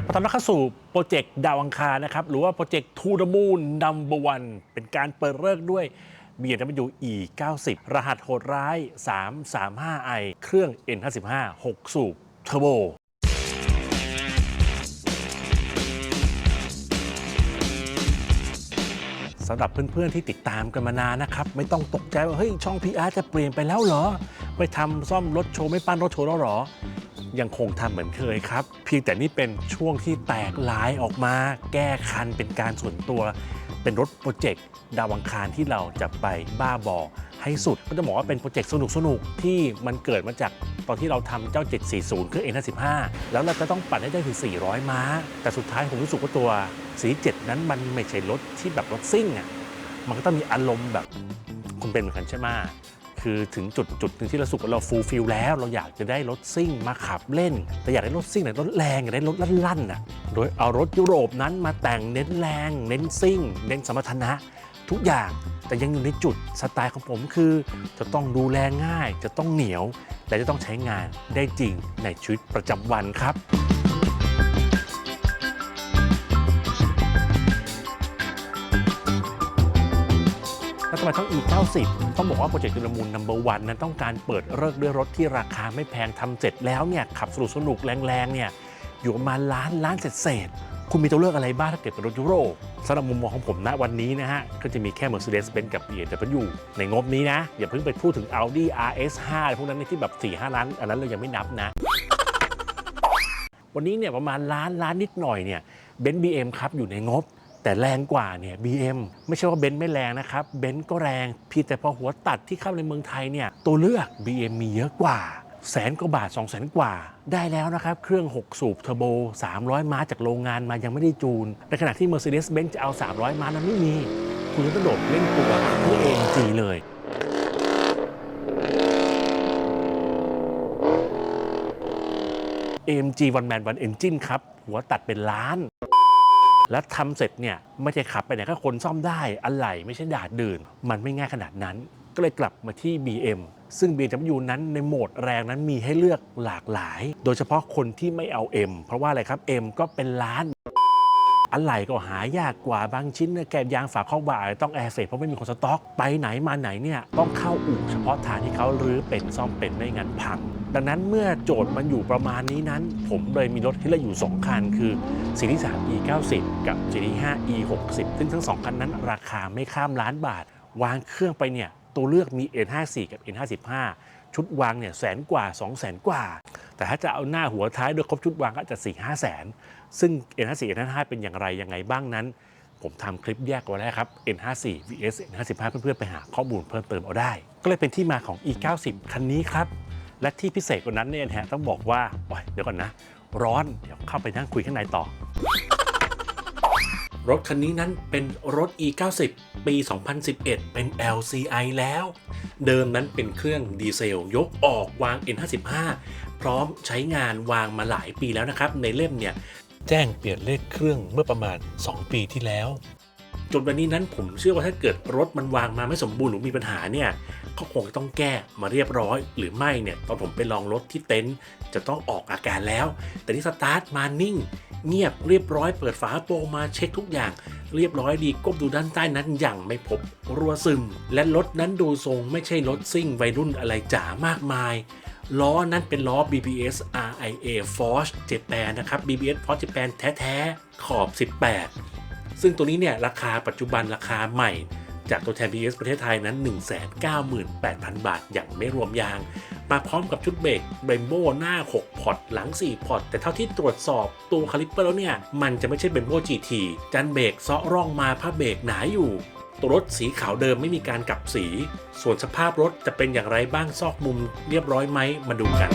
ครับพอทำแล้วเข้าสู่โปรเจกต์ดาวอังคารนะครับ หรือว่าโปรเจกต์ To the Moon Number One เป็นการเปิดเลิกด้วย BMW E 90รหัสโหดร้าย 335i เครื่อง N55 6 สูบเทอร์โบสำหรับเพื่อนๆที่ติดตามกันมานานนะครับ ไม่ต้องตกใจว่า เฮ้ย ช่อง PR จะเปลี่ยนไปแล้วเหรอ ไปทำซ่อมรถโชว์ ไม่ปั้นรถโชว์แล้วเหรอ ยังคงทำเหมือนเคยครับ เพียงแต่นี่เป็นช่วงที่แตกหลายออกมาแก้คันเป็นการส่วนตัว เป็นรถโปรเจกต์ดาวังคารที่เราจะไปบ้าบอให้สุด ก็จะบอกว่าเป็นโปรเจกต์สนุกๆที่มันเกิดมาจากตอนที่เราทำเจ้า 740เครื่อง N55 แล้วเราจะต้องปั่นให้ได้ถึง 400 ม้า แต่สุดท้ายผมรู้สึกว่าตัวสี7นั้นมันไม่ใช่รถที่แบบรถซิ่งอะมันก็ต้องมีอารมณ์แบบคุณเป็นเหมือนกันใช่ไหม คือถึงจุดจุดหนึ่งที่เราสุกเราฟูลฟิลแล้ว เราอยากจะได้รถซิ่งมาขับเล่น แต่อยากได้รถซิ่งแต่รถแรงอยากได้รถลั่นๆน่ะโดยเอารถยุโรปนั้นมาแต่งเน้นแรง เน้นซิ่ง เน้นสมรรถนะ ทุกอย่างแต่ยังอยู่ในจุดสไตล์ของผมคือ จะต้องดูแลง่าย จะต้องเหนียว และจะต้องใช้งานได้จริงในชีวิตประจำวันครับ ทำไมต้อง E90 ต้องบอกว่าโปรเจกต์จุลมูลนัมเบอร์วันนั้นต้องการเปิดเลิกด้วยรถที่ราคาไม่แพงทำเสร็จแล้วเนี่ยขับสนุกสนุกแรงๆเนี่ยอยู่ประมาณล้านล้านเศษเศษๆคุณมีตัวเลือกอะไรบ้างถ้าเกิดเป็นรถยุโรปสำหรับมุมมองของผมณวันนี้นะฮะ ก็จะมีแค่ Mercedes-Benz กับ BMW ในงบนี้นะ อย่าเพิ่งไปพูดถึง Audi RS5 อะไรพวกนั้นที่แบบ 4-5 ล้าน อันนั้นเรายังไม่นับนะ วันนี้เนี่ยประมาณล้านล้านนิดหน่อยเนี่ยเบนซ์บีเอ็มครับอยู่ในงบ แต่แรงกว่าเนี่ย BM ไม่ใช่ว่าเบนซ์ไม่แรงนะครับ เบนซ์ก็แรงเพียงแต่พอหัวตัดที่เข้าในเมืองไทยเนี่ย ตัวเลือก BM มีเยอะกว่าแสนกว่าบาท 2 0 0แสนกว่า ได้แล้วนะครับ เครื่อง 6 สูบเทอร์โบ 300 ม้าจากโรงงานมายังไม่ได้จูน ในขณะที่ Mercedes-Benz จะเอา 300 ม้านั้นไม่มี คุณต้องโดดเล่นตัวเพื่อ AMG เลย AMG One Man One Engine ครับ หัวตัดเป็นล้าน แล้วทำเสร็จเนี่ยไม่ใช่ขับไปไหนก็คนซ่อมได้อะไรไม่ใช่ดาดดื่น มันไม่ง่ายขนาดนั้น ก็เลยกลับมาที่ BM ซึ่ง BMW นั้นในโหมดแรงนั้นมีให้เลือกหลากหลาย โดยเฉพาะคนที่ไม่เอา M เพราะว่าอะไรครับ M ก็เป็นล้านอะไรก็หายากกว่าบางชิ้นเนี่ยแกนยางฝาครอบ่าอาจจะต้องแอร์เฟรเพราะไม่มีคนสต็อก ไปไหนมาไหนเนี่ยต้องเข้าอู่เฉพาะทางที่เขารื้อเป็นซ่อมเป็นไม่งั้นพัง ดังนั้นเมื่อโจทย์มันอยู่ประมาณนี้นั้น ผมเลยมีรถที่เหลืออยู่ 2 คัน คือซีรีส์3 E90 กับ GT5 E60 ซึ่งทั้ง 2 คันนั้น ราคาไม่ข้ามล้านบาท วางเครื่องไปเนี่ย ตัวเลือกมี N54 กับ N55 ชุดวางเนี่ยแสนกว่า 2 0 0แสนกว่า แต่ถ้าจะเอาหน้าหัวท้ายโดยครบชุดวางก็จะ 4 5แสนซึ่ง N54 N55 เป็นอย่างไรยังไงบ้างนั้น ผมทำคลิปแยกไว้แล้วครับ N54 vs N55 เพื่อนๆไปหาข้อมูลเพิ่มเติมเอาได้ ก็เลยเป็นที่มาของ E90 คันนี้ครับ และที่พิเศษกว่านั้นเนี่ยนะฮะต้องบอกว่าโอ๊ยเดี๋ยวก่อนนะ ร้อนเดี๋ยวเข้าไปนั่งคุยข้างในต่อ รถคันนี้นั้นเป็นรถ E90 ปี 2011 เป็น LCI แล้ว เดิมนั้นเป็นเครื่องดีเซลยกออกวาง N55 พร้อมใช้งานวางมาหลายปีแล้วนะครับ ในเล่มเนี่ย แจ้งเปลี่ยนเลขเครื่องเมื่อประมาณ 2 ปีที่แล้ว จนวันนี้นั้นผมเชื่อว่าถ้าเกิดรถมันวางมาไม่สมบูรณ์หรือมีปัญหาเนี่ยก็คงต้องแก้มาเรียบร้อย หรือไม่เนี่ยตอนผมไปลองรถที่เต็นท์จะต้องออกอาการแล้ว แต่ที่สตาร์ทมานิ่ง เงียบเรียบร้อยเปิดฝาโปรงมาเช็คทุกอย่าง เรียบร้อยดีก้มดูด้านใต้นั้นอย่างไม่พบรั่วซึม และรถนั้นดูทรงไม่ใช่รถซิ่งวัยรุ่นอะไรจ๋ามากมายล้อนั้นเป็นล้อ BBS RIA Force Japan นะครับ BBS Force Japan แท้ ๆ ขอบ 18 ซึ่งตัวนี้เนี่ยราคาปัจจุบันราคาใหม่ จากตัวแทน BS ประเทศไทยนั้น 198,000 บาท อย่างไม่รวมยาง มาพร้อมกับชุดเบรกเบรมโบหน้า 6 พอร์ต หลัง 4 พอร์ต แต่เท่าที่ตรวจสอบตัวคาลิปเปอร์แล้วเนี่ย มันจะไม่ใช่เบรมโบ GT จันเบรกเซาะร่องมาผ้าเบรกหนาอยู่ตัวรถสีขาวเดิมไม่มีการกลับสี ส่วนสภาพรถจะเป็นอย่างไรบ้างซอกมุมเรียบร้อยไหมมาดูกัน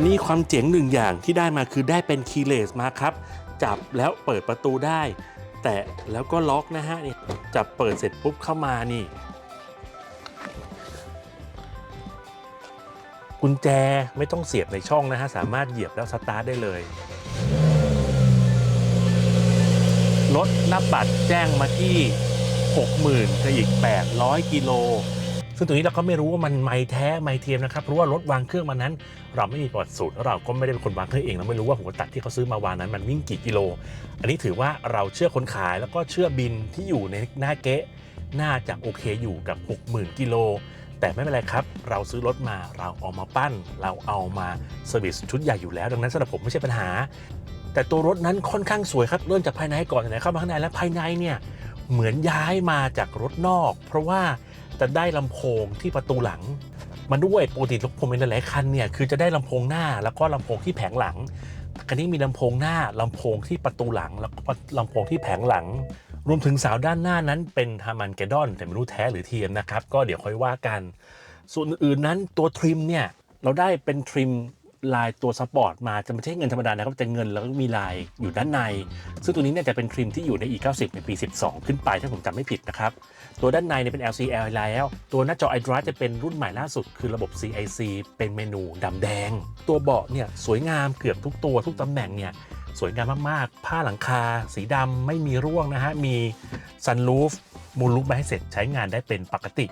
นนี้ความเจ๋งหนึ่งอย่างที่ได้มาคือได้เป็นคีย์เลสมาครับ จับแล้วเปิดประตูได้ แต่แล้วก็ล็อกนะฮะนี่จับเปิดเสร็จปุ๊บเข้ามานี่ กุญแจไม่ต้องเสียบในช่องนะฮะ สามารถเหยียบแล้วสตาร์ทได้เลยรถหน้าปัดแจ้งมาที่ 60,000กับอีก 800 กิโล ซึ่งตรงนี้เราก็ไม่รู้ว่ามันไม่แท้ไม่เทียมนะครับเพราะว่ารถวางเครื่องมานั้น เราไม่มีประวัติสูตรเราก็ไม่ได้เป็นคนวางเครื่องเองเราไม่รู้ว่าหัวตัดที่เขาซื้อมาวางนั้นมันวิ่งกี่กิโล อันนี้ถือว่าเราเชื่อคนขายแล้วก็เชื่อบินที่อยู่ในหน้าเก๊ะน่าจะโอเคอยู่กับ 60,000กิโลแต่ไม่เป็นไรครับ เราซื้อรถมาเราเอามาปั้น เราเอามาเซอร์วิสชุดใหญ่อยู่แล้ว ดังนั้นสำหรับผมไม่ใช่ปัญหา แต่ตัวรถนั้นค่อนข้างสวยครับเริ่มจากภายในก่อนไหนเข้ามาข้างในแล้วภายในเนี่ยเหมือนย้ายมาจากรถนอก เพราะว่า จะได้ลำโพงที่ประตูหลัง มันด้วยปกติรถผมเป็นหลายคันเนี่ยคือจะได้ลำโพงหน้าแล้วก็ลำโพงที่แผงหลังคันนี้มีลำโพงหน้าลำโพงที่ประตูหลัง แล้วก็ลำโพงที่แผงหลัง รวมถึงเสาวด้านหน้านั้นเป็นฮามันเกดอน แต่ไม่รู้แท้หรือเทียมนะครับ ก็เดี๋ยวค่อยว่ากัน ส่วนอื่นๆนั้นตัวทริมเนี่ยเราได้เป็นทริมลายตัวสปอร์ตมาจะไม่ใช่เงินธรรมดานะครับแต่เงินแล้วก็มีลายอยู่ด้านใน ซึ่งตัวนี้เนี่ยจะเป็นทริมที่อยู่ใน E90 ในปี 12 ขึ้นไปถ้าผมจำไม่ผิดนะครับ ตัวด้านในเนี่ยเป็น LCL แล้ว ตัวหน้าจอ iDrive จะเป็นรุ่นใหม่ล่าสุดคือระบบ CIC เป็นเมนูดำแดง ตัวเบาะเนี่ยสวยงามเกือบทุกตัวทุกตำแหน่งเนี่ยสวยงามมากๆ ผ้าหลังคา สีดำไม่มีร่วงนะฮะ มีซันรูฟมูลลุกมาให้เสร็จใช้งานได้เป็นปกติ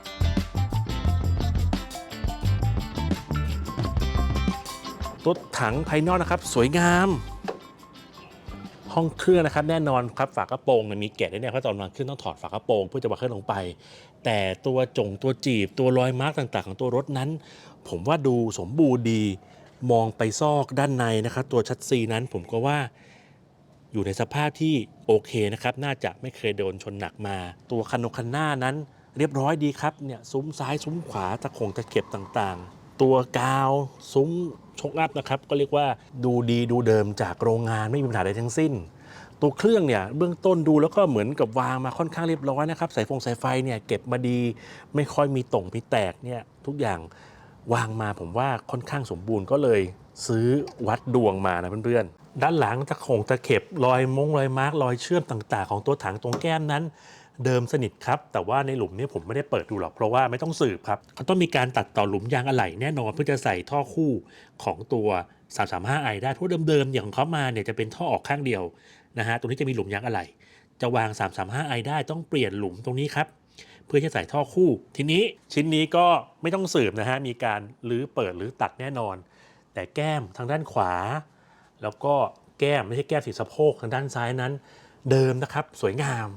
ตัวถังภายนอกนะครับ สวยงาม ห้องเครื่องนะครับแน่นอนครับฝากระโปรงมีแกะด้วยเนี่ยเพราะตอนวางเครื่องต้องถอดฝากระโปรงเพื่อจะวางเครื่องลงไป แต่ตัวจงตัวจีบตัวรอยมาร์กต่าง ๆ ของตัวรถนั้น ผมว่าดูสมบูรณ์ดีมองไปซอกด้านในนะครับ ตัวชัดซีนั้นผมก็ว่าอยู่ในสภาพที่โอเคนะครับ น่าจะไม่เคยโดนชนหนักมา ตัวคันนงคันหน้านั้น เรียบร้อยดีครับเนี่ยซุ้มซ้ายซุ้มขวาตะขงตะเข็บต่างๆ ตัวกาวซุ้มชกอัพนะครับ ก็เรียกว่าดูดีดูเดิมจากโรงงานไม่มีปัญหาใดทั้งสิ้น ตัวเครื่องเนี่ยเบื้องต้นดูแล้วก็เหมือนกับวางมาค่อนข้างเรียบร้อยนะครับสายฟงสายไฟเนี่ยเก็บมาดีไม่ค่อยมีต่งมีแตกเนี่ยทุกอย่างวางมาผมว่าค่อนข้างสมบูรณ์ก็เลยซื้อวัดดวงมานะเพื่อนๆ ด้านหลังตะขงตะเข็บรอยมงรอยมาร์กรอยเชื่อมต่าง ๆ ของตัวถังตรงแก้มนั้น เดิมสนิทครับแต่ว่าในหลุมเนี้ผมไม่ได้เปิดดูหรอกเพราะว่าไม่ต้องสืบครับเขาต้องมีการตัดต่อหลุมยางอะไหล่แน่นอนเพื่อจะใส่ท่อคู่ของตัว 335i ได้เพราะเดิมๆอย่างของเขามาเนี่ยจะเป็นท่อออกข้างเดียวนะฮะตรงนี้จะมีหลุมยางอะไหล่จะวาง 335i ได้ต้องเปลี่ยนหลุมตรงนี้ครับเพื่อจะใส่ท่อคู่ ทีนี้ชิ้นนี้ก็ไม่ต้องสืบนะฮะมีการรื้อเปิดหรือตัดแน่นอน แต่แก้มทางด้านขวา แล้วก็แก้มไม่ใช่แก้มสีสะโพกทางด้านซ้ายนั้น เดิมนะครับสวยงาม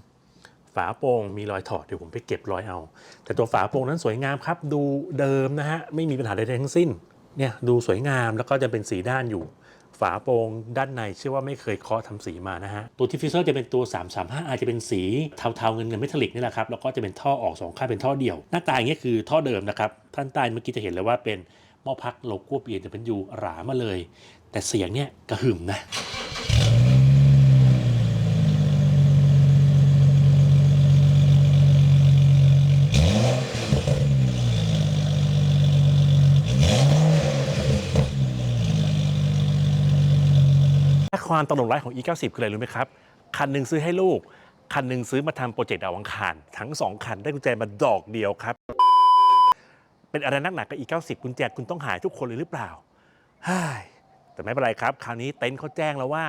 ฝาโป่งมีรอยถอดเดี๋ยวผมไปเก็บรอยเอา แต่ตัวฝาโป่งนั้นสวยงามครับ ดูเดิมนะฮะไม่มีปัญหาใดๆทั้งสิ้นเนี่ยดูสวยงามแล้วก็จะเป็นสีด้านอยู่ ฝาโปร่งด้านในเชื่อว่าไม่เคยเคาะทำสีมานะฮะ ตัวทิฟฟิเซอร์จะเป็นตัว 335อาจจะเป็นสีเทาๆเงินเงินเมทัลลิกนี่แหละครับ แล้วก็จะเป็นท่อออกสองข้างเป็นท่อเดี่ยว หน้าตาอย่างเงี้ยคือท่อเดิมนะครับ ท่านใต้เมื่อกี้จะเห็นเลยว่าเป็นหม้อพักโลโก้เปลี่ยนจะเป็นยูหรามาเลย แต่เสียงเนี่ยกระหึ่มนะ ความตลกร้ายของ E90 คืออะไรรู้ไหมครับ คันหนึ่งซื้อให้ลูก คันหนึ่งซื้อมาทำโปรเจกต์ดาวอังคาร ทั้ง2คันได้กุญแจมาดอกเดียวครับ เป็นอะไรนักหนากับ E90 กุญแจคุณต้องหายทุกคนเลยหรือเปล่าเฮ้ยแต่ไม่เป็นไรครับ คราวนี้เต็นท์เขาแจ้งแล้วว่า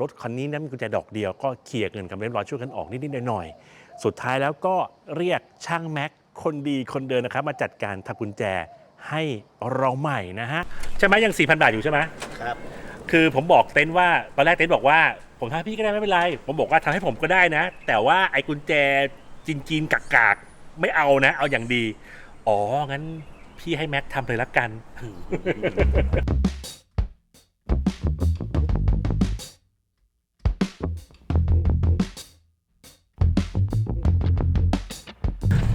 รถคันนี้นั้นมีกุญแจดอกเดียวก็เคลียร์เงินกันเรียบร้อยช่วยกันออกนิดๆหน่อยๆสุดท้ายแล้วก็เรียกช่างแม็กคนดีคนเดินนะครับ มาจัดการทำกุญแจให้เราใหม่นะฮะใช่ไหมยัง4,000บาทอยู่ใช่ไหมครับ คือผมบอกเต็นท์ว่าตอนแรกเต็นท์บอกว่า ผมทำให้พี่ก็ได้ไม่เป็นไร ผมบอกว่าทำให้ผมก็ได้นะ แต่ว่าไอ้กุญแจจีนๆกากๆไม่เอานะ เอาอย่างดี อ๋อ งั้นพี่ให้แม็กทำเลยละกัน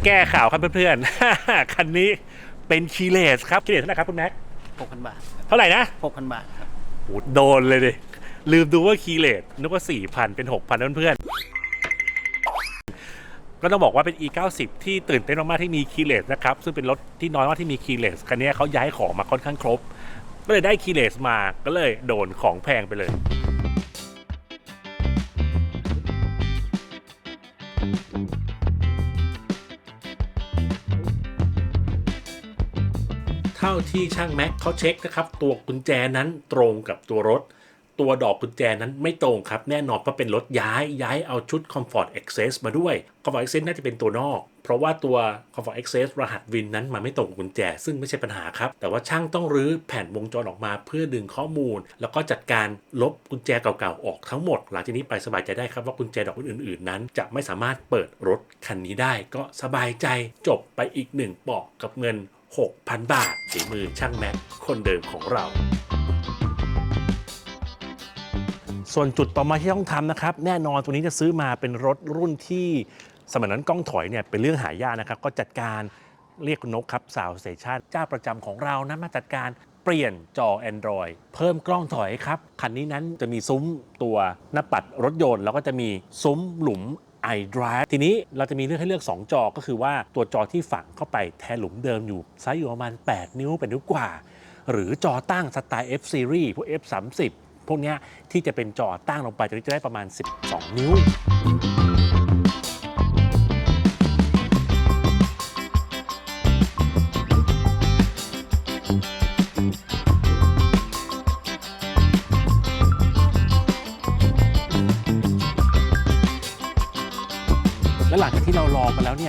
แก้ข่าวครับเพื่อนๆ คันนี้เป็นคีเลสครับคีเลสเท่าไหร่ครับคุณแม็ก 6,000 บาท เท่าไหร่นะ 6,000 บาทครับ โหโดนเลยดิ ลืมดูว่าคีเลสนึกว่า 4,000 เป็น 6,000 เพื่อนๆก็ต้องบอกว่าเป็น E90 ที่ตื่นเต้นมากๆที่มีคีเลสนะครับ ซึ่งเป็นรถที่น้อยมากที่มีคีเลสคันนี้เขาย้ายของมาค่อนข้างครบ ก็เลยได้คีเลสมาก็เลยโดนของแพงไปเลย ท่าที่ช่างแม็กเขาเช็คนะครับตัวกุญแจนั้นตรงกับตัวรถ ตัวดอกกุญแจนั้นไม่ตรงครับ แน่นอนเพราะเป็นรถย้ายย้ายเอาชุด Comfort Access มาด้วย Comfort Access น่าจะเป็นตัวนอก เพราะว่าตัว Comfort Access รหัสวินนั้นมันไม่ตรงกุญแจ ซึ่งไม่ใช่ปัญหาครับ แต่ว่าช่างต้องรื้อแผ่นวงจรออกมาเพื่อดึงข้อมูล แล้วก็จัดการลบกุญแจเก่าๆออกทั้งหมด หลังจากนี้ไปสบายใจได้ครับว่ากุญแจดอกอื่นๆนั้น จะไม่สามารถเปิดรถคันนี้ได้ ก็สบายใจจบไปอีกหนึ่งปอกกับเงิน 6,000 บาทฝีมือช่างแม็กคนเดิมของเรา ส่วนจุดต่อมาที่ต้องทำนะครับ แน่นอนตัวนี้จะซื้อมาเป็นรถรุ่นที่สมัยนั้นกล้องถอยเนี่ยเป็นเรื่องหายากนะครับ ก็จัดการเรียกนกครับสาวเซชันเจ้าประจำของเรานะมาจัดการเปลี่ยนจอ Android เพิ่มกล้องถอยครับ คันนี้นั้นจะมีซุ้มตัวหน้าปัดรถยนต์ แล้วก็จะมีซุ้มหลุม iDrive ทีนี้เราจะมีเลือกให้เลือก 2 จอก็คือว่าตัวจอที่ฝังเข้าไปแทนหลุมเดิมอยู่ไซส์อยู่ประมาณ 8 นิ้วเป็นนิ้วกว่า หรือจอตั้งสไตล์ F Series พวก F 3 0พวกเนี้ยที่จะเป็นจอตั้งลงไปจะได้ประมาณ 12 นิ้ว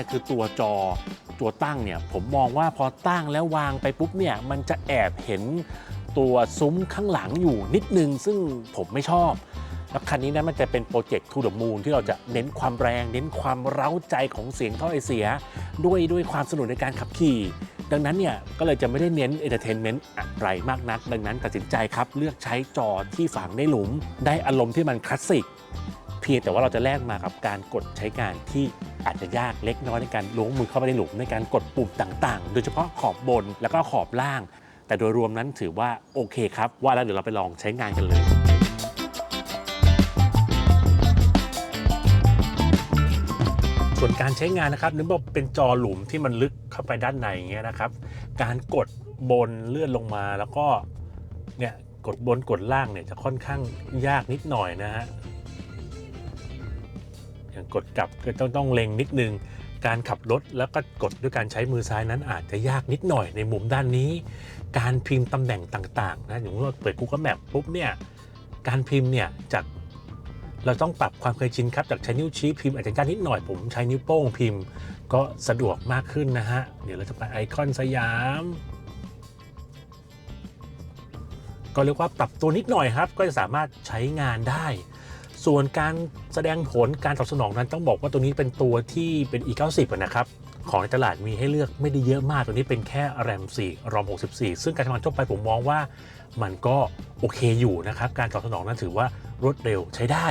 คือตัวจอตัวตั้งเนี่ยผมมองว่าพอตั้งแล้ววางไปปุ๊บเนี่ยมันจะแอบเห็นตัวซุ้มข้างหลังอยู่นิดนึง ซึ่งผมไม่ชอบแล้วคันนี้นะมันจะเป็นโปรเจกต์ทูดมูลที่เราจะเน้นความแรง เน้นความเร้าใจของเสียงท่อไอเสีย ด้วยด้วยความสนุกในการขับขี่ ดังนั้นเนี่ยก็เลยจะไม่ได้เน้นเอนเตอร์เทนเมนต์อะไรมากนัก ดังนั้นตัดสินใจครับ เลือกใช้จอที่ฝังในหลุม ได้อารมณ์ที่มันคลาสสิก พียงแต่ว่าเราจะแลกมากับการกดใช้งานที่อาจจะยากเล็กน้อยในการล้วงมือเข้าไปในหลุมในการกดปุ่มต่างๆ โดยเฉพาะขอบบนแล้วก็ขอบล่าง แต่โดยรวมนั้นถือว่าโอเคครับ ว่าแล้วเดี๋ยวเราไปลองใช้งานกันเลยส่วนการใช้งานนะครับนึกว่าเป็นจอหลุมที่มันลึกเข้าไปด้านในอย่างเงี้ยนะครับ การกดบนเลื่อนลงมาแล้วก็เนี่ยกดบนกดล่างเนี่ยจะค่อนข้างยากนิดหน่อยนะฮะ อย่างกดกลับก็ต้องต้องเล็งนิดนึง การขับรถแล้วก็กดด้วยการใช้มือซ้ายนั้นอาจจะยากนิดหน่อยในมุมด้านนี้ การพิมพ์ตำแหน่งต่างๆนะอย่างเมื่อเปิด Google Map ปุ๊บเนี่ยการพิมพ์เนี่ยจากเราต้องปรับความเคยชินครับจากใช้นิ้วชี้พิมพ์อาจจะยากนิดหน่อยผมใช้นิ้วโป้งพิมพ์ ก็สะดวกมากขึ้นนะฮะเดี๋ยวเราจะไปไอคอนสยามก็เรียกว่าปรับตัวนิดหน่อยครับ ก็จะสามารถใช้งานได้ ส่วนการแสดงผลการตอบสนองนั้นต้องบอกว่าตัวนี้เป็นตัวที่เป็น e90 นะครับของในตลาดมีให้เลือกไม่ได้เยอะมากตัวนี้เป็นแค่ RAM 4 ROM 64 ซึ่งการทำงานทั่วไปผมมองว่ามันก็โอเคอยู่นะครับ การตอบสนองนั้นถือว่ารวดเร็วใช้ได้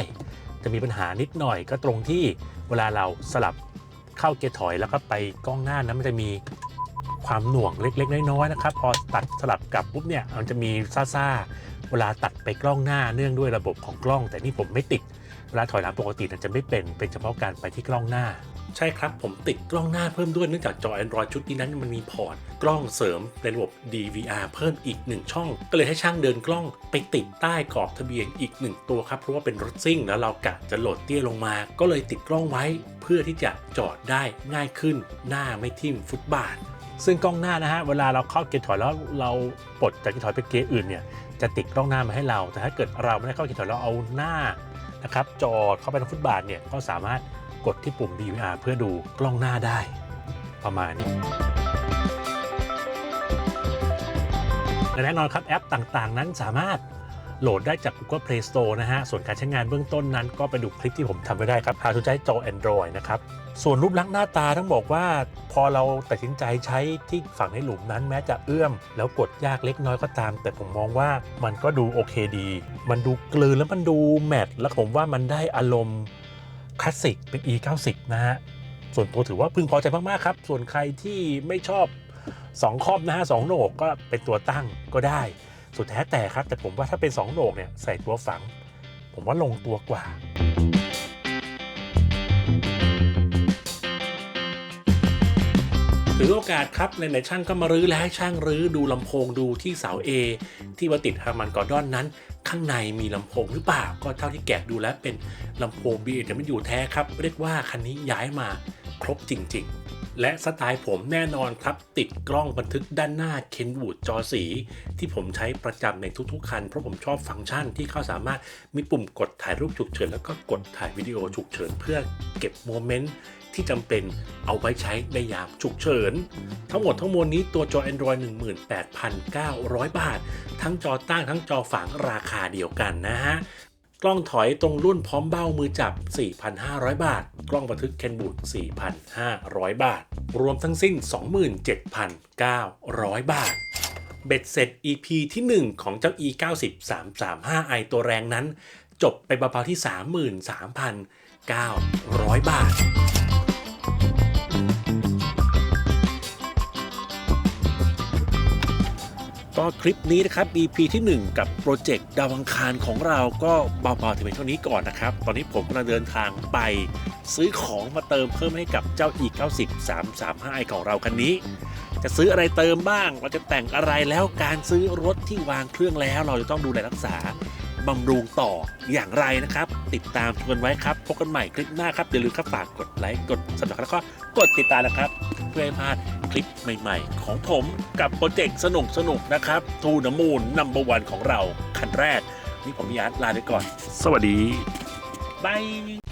จะมีปัญหานิดหน่อยก็ตรงที่เวลาเราสลับเข้าเกียร์ถอยแล้วก็ไปกล้องหน้านั้นมันจะมี ความหน่วงเล็ก ๆ น้อยๆนะครับ พอตัดสลับกลับปุ๊บเนี่ยมันจะมีซ่าๆเวลาตัดไปกล้องหน้าเนื่องด้วยระบบของกล้อง แต่นี่ผมไม่ติดเวลาถอยหลังปกติมันจะไม่เป็นเป็นเฉพาะการไปที่กล้องหน้า ใช่ครับผมติดกล้องหน้าเพิ่มด้วยเนื่องจากจอ Android ชุดนี้นั้นมันมีพอร์ตกล้องเสริมในระบบ DVR เพิ่มอีก 1 ช่อง ก็เลยให้ช่างเดินกล้องไปติดใต้กรอบทะเบียนอีก 1 ตัวครับ เพราะว่าเป็นรถซิ่งแล้วเรากะจะโหลดเตี้ยลงมา ก็เลยติดกล้องไว้ เพื่อที่จะจอดได้ง่ายขึ้น หน้าไม่ทิ่มฟุตบาท ซึ่งกล้องหน้านะฮะเวลาเราเข้าเกียร์ถอยแล้วเราปลดจากเกียร์ถอยไปเกียร์อื่นเนี่ยจะติดกล้องหน้ามาให้เรา แต่ถ้าเกิดเราไม่ได้เข้าเกียร์ถอยเราเอาหน้านะครับจอดเข้าไปในฟุตบาทเนี่ยก็สามารถกดที่ปุ่ม DVR เพื่อดูกล้องหน้าได้ประมาณนี้และแน่นอนครับแอปต่างๆ นั้นสามารถ โหลดได้จาก Google Play Store นะฮะ ส่วนการใช้งานเบื้องต้นนั้น ก็ไปดูคลิปที่ผมทำไว้ได้ครับหาทุใช้จอ Android นะครับ ส่วนรูปลักษณ์หน้าตาต้องบอกว่า พอเราตัดสินใจใช้ที่ฝั่งในหลุมนั้นแม้จะเอื้อม แล้วกดยากเล็กน้อยก็ตาม แต่ผมมองว่ามันก็ดูโอเคดี มันดูกลืนแล้วมันดูแมทแล้วผมว่ามันได้อารมณ์คลาสสิกเป็น E90 นะฮะส่วนตัวถือว่าพึงพอใจมากๆครับ ส่วนใครที่ไม่ชอบ 2คอมนะฮะสองโหนกก็เป็นตัวตั้งก็ได้ สุดแท้แต่ครับ แต่ผมว่าถ้าเป็น2โหนกเนี่ยใส่ตัวฝัง ผมว่าลงตัวกว่าถือโอกาสครับในไหนช่างก็มารื้อแล้วให้ช่างรื้อดูลำโพงดูที่เสา A ที่ว่าติดฮาร์มันกอร์ดอนนั้น ข้างในมีลำโพงหรือเปล่า ก็เท่าที่แกะดูแล้วเป็นลำโพง b ีแต่ไม่อยู่แท้ครับ เรียกว่าคันนี้ย้ายมาครบจริง ๆ และสไตล์ผมแน่นอนครับ ติดกล้องบันทึกด้านหน้าเคนวูดจอสี ที่ผมใช้ประจำในทุกๆคัน เพราะผมชอบฟังก์ชันที่เขาสามารถมีปุ่มกดถ่ายรูปฉุกเฉิน แล้วก็กดถ่ายวิดีโอฉุกเฉิน เพื่อเก็บโมเมนต์ที่จำเป็นเอาไว้ใช้ในยามฉุกเฉิน ทั้งหมดทั้งมวลนี้ตัวจอ Android 18,900 บาท ทั้งจอตั้งทั้งจอฝังราคาเดียวกันนะฮะ กล้องถอยตรงรุ่นพร้อมเบ้ามือจับ 4,500 บาท กล้องบันทึกเคนบูด4,500 บาท รวมทั้งสิ้น 27,900 บาท เบ็ดเสร็จ EP ที่ 1 ของเจ้า e 9 0 335i ตัวแรงนั้น จบไปเบาๆที่ 33,900 บาท ก็คลิปนี้นะครับ EP ที่ 1 กับโปรเจกต์ดาวังคารของเราก็เบาๆถึงเป็นเท่านี้ก่อนนะครับ ตอนนี้ผมกำลังเดินทางไป ซื้อของมาเติมเพิ่มให้กับเจ้า e 9 0 335i ของเราคันนี้ จะซื้ออะไรเติมบ้าง เราจะแต่งอะไรแล้วการซื้อรถที่วางเครื่องแล้ว เราจะต้องดูแลรักษา บำรุงต่ออย่างไรนะครับ ติดตามชมกันไว้ครับพบกันใหม่คลิปหน้าครับอย่าลืมครับฝากกดไลค์กดสัครแล้วก็กดติดตามนะครับ เพื่อให้พลาดคลิปใหม่ๆ ของผมกับโปรเจกต์สนุกสนุกนะครับทูนมูลนัมเบอร์วันของเราคันแรก นี่ผมมีอาร์ตลาไปก่อน สวัสดีบาย